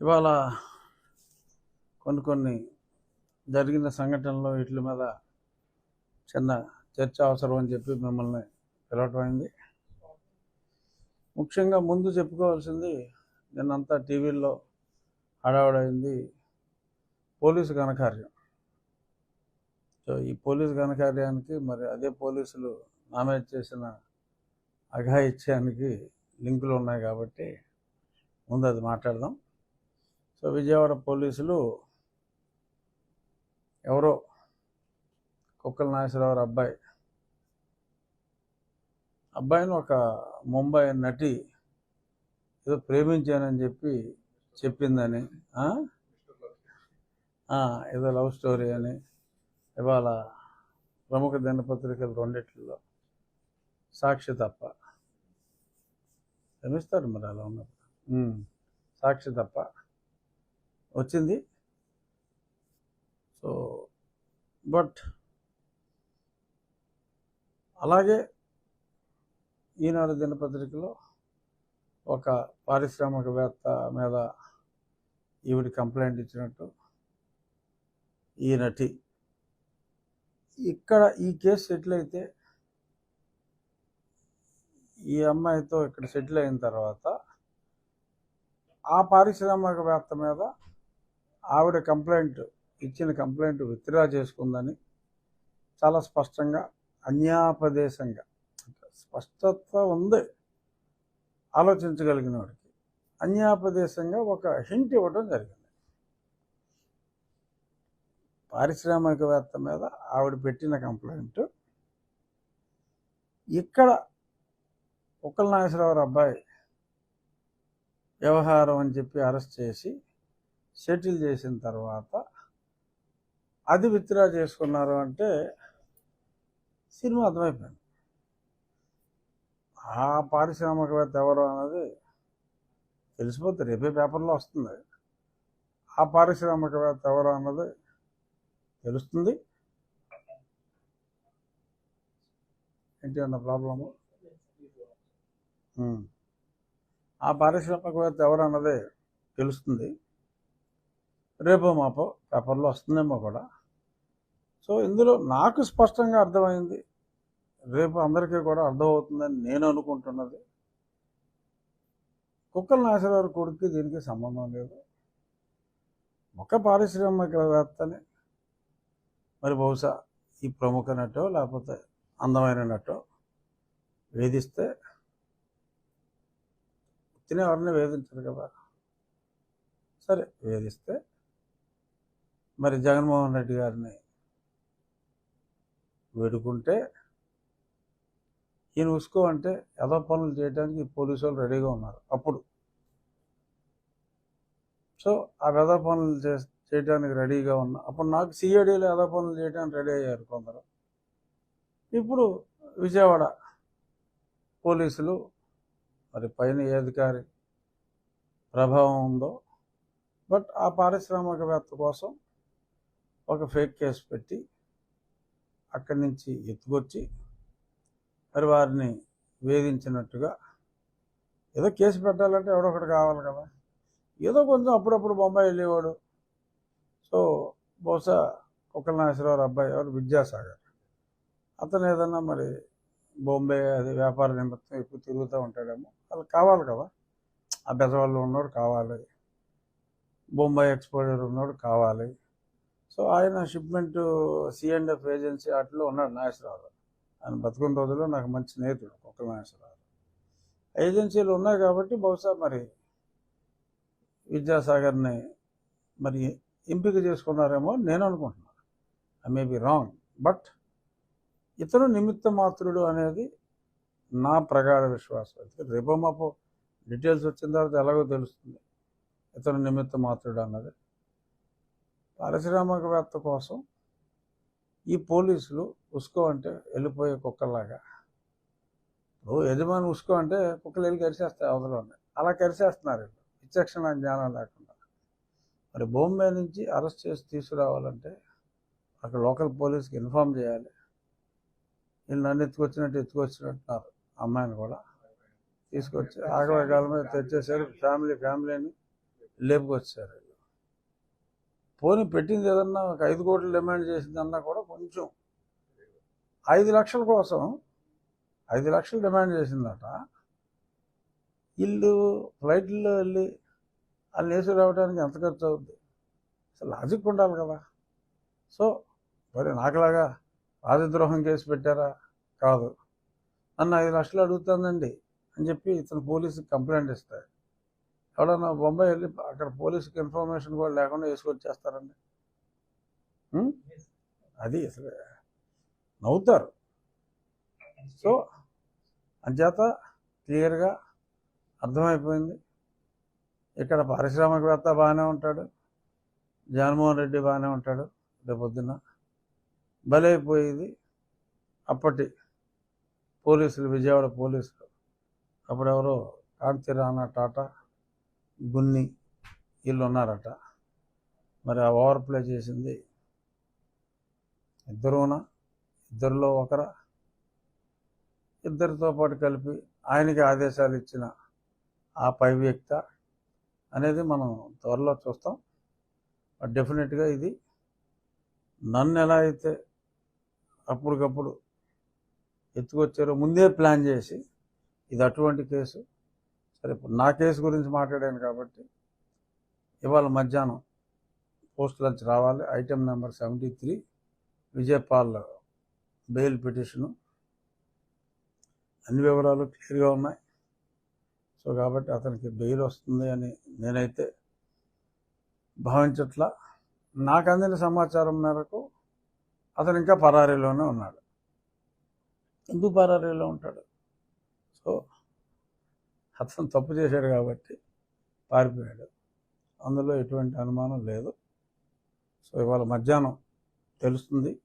ఇవాళ కొన్ని కొన్ని జరిగిన సంఘటనలు వీటి మీద చిన్న చర్చ అవసరం అని చెప్పి మిమ్మల్ని పిలవటం అయింది. ముఖ్యంగా ముందు చెప్పుకోవాల్సింది నిన్నంతా టీవీల్లో హడావుడైంది పోలీసు ఘనకార్యం. సో ఈ పోలీసు ఘనకార్యానికి మరి అదే పోలీసులు నామినేట్ చేసిన అఘాయిత్యానికి లింకులు ఉన్నాయి కాబట్టి ముందు అది మాట్లాడదాం. సో విజయవాడ పోలీసులు ఎవరో కుక్కల నాగేశ్వరరావు అబ్బాయి. అబ్బాయిని ఒక ముంబై నటి ఏదో ప్రేమించానని చెప్పి చెప్పిందని ఏదో లవ్ స్టోరీ అని. ఇవాళ ప్రముఖ దినపత్రికలు రెండిట్లో సాక్షి తప్ప. క్షమిస్తారు మరి అలా ఉన్నప్పుడు. సాక్షి తప్ప. వచ్చింది. సో బట్ అలాగే ఈనాడు దినపత్రికలో ఒక పారిశ్రామికవేత్త మీద ఈవిడ కంప్లైంట్ ఇచ్చినట్టు ఈ నటి. ఇక్కడ ఈ కేసు సెటిల్ అయితే ఈ అమ్మాయితో ఇక్కడ సెటిల్ అయిన తర్వాత ఆ పారిశ్రామికవేత్త మీద ఆవిడ కంప్లైంట్ ఇచ్చిన కంప్లైంట్ విత్డ్రా చేసుకుందని చాలా స్పష్టంగా అన్యాపదేశంగా స్పష్టత ఉంది ఆలోచించగలిగిన వాడికి. అన్యాపదేశంగా ఒక హింట్ ఇవ్వడం జరిగింది. పారిశ్రామికవేత్త మీద ఆవిడ పెట్టిన కంప్లైంట్ ఇక్కడ ఉక్కల నాగేశ్వరరావు అబ్బాయి వ్యవహారం అని చెప్పి అరెస్ట్ చేసి సెటిల్ చేసిన తర్వాత అది విత్డ్రా చేసుకున్నారు అంటే సినిమా అర్థమైపోయింది. ఆ పారిశ్రామికవేత్త ఎవరు అన్నది తెలిసిపోతే రేపే పేపర్లో వస్తుంది. ఆ పారిశ్రామికవేత్త ఎవరు అన్నది తెలుస్తుంది. ఏంటి అన్న ప్రాబ్లము? ఆ పారిశ్రామికవేత్త ఎవరు అన్నదే తెలుస్తుంది. రేపో మాపో పేపర్లో వస్తుందేమో కూడా. సో ఇందులో నాకు స్పష్టంగా అర్థమైంది. రేపు అందరికీ కూడా అర్థమవుతుందని నేను అనుకుంటున్నది. కుక్కల నాశరావు కొడుక్కి దీనికి సంబంధం లేదు. ఒక పారిశ్రామికవేత్తని మరి బహుశా ఈ ప్రముఖ నటో లేకపోతే అందమైన నటో వేధిస్తే తినే ఎవరిని వేధించరు కదా. సరే వేధిస్తే మరి జగన్మోహన్ రెడ్డి గారిని వేడుకుంటే ఈయన ఉసుకో అంటే ఏదో పనులు చేయడానికి పోలీసు వాళ్ళు రెడీగా ఉన్నారు అప్పుడు. సో ఆ వెద పనులు చే చేయడానికి రెడీగా ఉన్నా అప్పుడు నాకు సిఐడిలో ఎదో పనులు చేయడానికి రెడీ అయ్యారు కొందరు. ఇప్పుడు విజయవాడ పోలీసులు మరి పైన ఏ అధికారి ప్రభావం ఉందో బట్ ఆ పారిశ్రామికవేత్త కోసం ఒక ఫేక్ కేసు పెట్టి అక్కడి నుంచి ఎత్తుకొచ్చి మరి వారిని వేధించినట్టుగా ఏదో కేసు పెట్టాలంటే ఎవడొకటి కావాలి కదా. ఏదో కొంచెం అప్పుడప్పుడు బొంబాయి వెళ్ళేవాడు. సో బహుశా కుక్కల నాగేశ్వరరావు అబ్బాయి ఎవరు? విద్యాసాగర్. అతను ఏదన్నా మరి బొంబే అది వ్యాపార నిమిత్తం ఎక్కువ తిరుగుతూ ఉంటాడేమో. వాళ్ళకి కావాలి కదా. ఆ బెజవాళ్ళు ఉన్నోడు కావాలి. బొంబాయి ఎక్స్పోజర్ ఉన్నోడు కావాలి. సో ఆయన షిప్మెంట్ సిఎండ్ఎఫ్ ఏజెన్సీ వాటిలో ఉన్నాడు నాగేశ్వరరావు. ఆయన బతుకున్న రోజుల్లో నాకు మంచి స్నేహితుడు కుక్క నాగేశ్వరరావు. ఏజెన్సీలు ఉన్నాయి కాబట్టి బహుశా మరి విద్యాసాగర్ని మరి ఎంపిక చేసుకున్నారేమో నేను అనుకుంటున్నాను I may be wrong but ఇతను నిమిత్త మాత్రుడు అనేది నా ప్రగాఢ విశ్వాసం. అయితే రేపో మాపో డీటెయిల్స్ వచ్చిన తర్వాత ఎలాగో తెలుస్తుంది. ఇతను నిమిత్త మాత్రుడు అన్నది. పారిశ్రామికవేత్త కోసం ఈ పోలీసులు ఉసుకో అంటే వెళ్ళిపోయే కుక్కలాగా ఇప్పుడు యజమాని ఉసుకో అంటే కుక్కలు వెళ్ళి కరిచేస్తాయి అవతల ఉన్నాయి అలా కరిచేస్తున్నారు వీళ్ళు. విచక్షణ జ్ఞానం లేకుండా. మరి బొంబే నుంచి అరెస్ట్ చేసి తీసుకురావాలంటే అక్కడ లోకల్ పోలీస్కి ఇన్ఫామ్ చేయాలి. వీళ్ళు నన్ను ఎత్తుకొచ్చినట్టు ఎత్తుకొచ్చినట్టున్నారు. అమ్మాయిని కూడా తీసుకొచ్చి ఆగవేగాల మీద తెచ్చేసారు ఫ్యామిలీ ఫ్యామిలీని లేపుకొచ్చారు పోనీ పెట్టింది ఏదన్నా ఒక ఐదు కోట్లు డిమాండ్ చేసిందన్నా కూడా కొంచెం. ఐదు లక్షల కోసం ఐదు లక్షలు డిమాండ్ చేసిందట. ఇల్లు ఫ్లైట్లో వెళ్ళి వాళ్ళు వేసి రావడానికి ఎంత ఖర్చు అవుద్ది? అసలు లాజిక్ ఉండాలి కదా. సో మరి నాకులాగా రాజద్రోహం కేసు పెట్టారా? కాదు. నన్ను ఐదు లక్షలు అడుగుతానండి అని చెప్పి ఇతను పోలీసుకి కంప్లైంట్ ఇస్తాడు. ఎవడన్నా బొంబాయి వెళ్ళి అక్కడ పోలీసుకి ఇన్ఫర్మేషన్ కూడా లేకుండా వేసుకొచ్చేస్తారండి. అది అసలు నవ్వుతారు. సో అంచేత క్లియర్గా అర్థమైపోయింది. ఇక్కడ పారిశ్రామికవేత్త బాగానే ఉంటాడు. జగన్మోహన్ రెడ్డి బాగానే ఉంటాడు రేపొద్దున బలైపోయేది అప్పటి పోలీసులు విజయవాడ పోలీసులు. అప్పుడెవరో కాంతి రాణా టాటా గున్ని వీళ్ళు ఉన్నారట మరి ఆ ఓవర్ ప్లే చేసింది ఇద్దరునా? ఇద్దరిలో ఒకరా? ఇద్దరితో పాటు కలిపి ఆయనకి ఆదేశాలు ఇచ్చిన ఆ పై వ్యక్త అనేది మనం త్వరలో చూస్తాం. డెఫినెట్గా ఇది నన్ను ఎలా అయితే అప్పటికప్పుడు ఎత్తుకొచ్చారో ముందే ప్లాన్ చేసి ఇది అటువంటి కేసు. సరే ఇప్పుడు నా కేసు గురించి మాట్లాడాను కాబట్టి ఇవాళ మధ్యాహ్నం పోస్ట్ లంచ్ రావాలి. Item number seventy three Vijaypal bail petition. అన్ని వివరాలు క్లియర్గా ఉన్నాయి. సో కాబట్టి అతనికి బెయిల్ వస్తుంది అని నేనైతే భావించట్లా. నాకు అందిన సమాచారం మేరకు అతను ఇంకా పరారీలోనే ఉన్నాడు. ఎందుకు పరారీలో ఉంటాడు? సో హత్సన్ తప్పు చేశాడు కాబట్టి పారిపోయాడు. అందులో ఎటువంటి అనుమానం లేదు. సో ఇవాళ మధ్యాహ్నం తెలుస్తుంది.